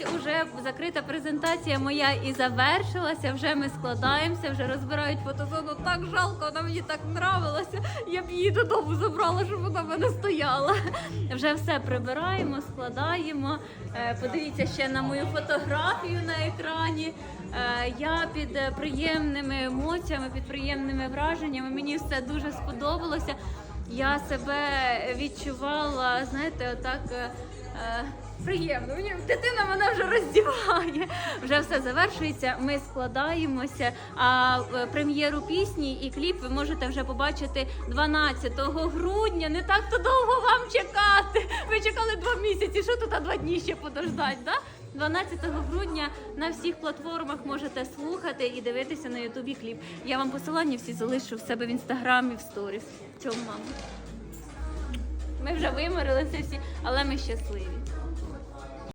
ось уже закрита презентація моя і завершилася. Вже ми складаємося, вже розбирають фотозону. Так жалко, вона мені так нравилася. Я б її додому забрала, щоб вона в мене стояла. Вже все прибираємо, складаємо. Е, Подивіться ще на мою фотографію на екрані. Е, Я під приємними емоціями, під приємними враженнями. Мені все дуже сподобалося. Я себе відчувала, знаєте, отак. е, е, Приємно, дитина мене вже роздіває. Вже все завершується. Ми складаємося. А е, прем'єру пісні і кліп ви можете вже побачити 12 грудня. Не так то довго вам чекати. Ви чекали два місяці. Що тут а два дні ще подождать? Да? 12 грудня на всіх платформах можете слухати і дивитися на Ютубі кліп. Я вам посилання всі залишу в себе в інстаграмі, в сторіс. Цьому мама. Ми вже виморилися всі, але ми щасливі.